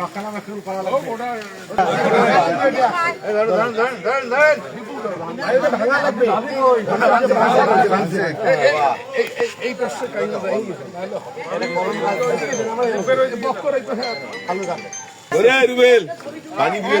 রক্ষণাবেক্ষণ করা এই পাশে আলু পানি দিয়ে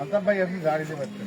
আলতাফ ভাই আপনি গাড়ি দিয়ে পারতেন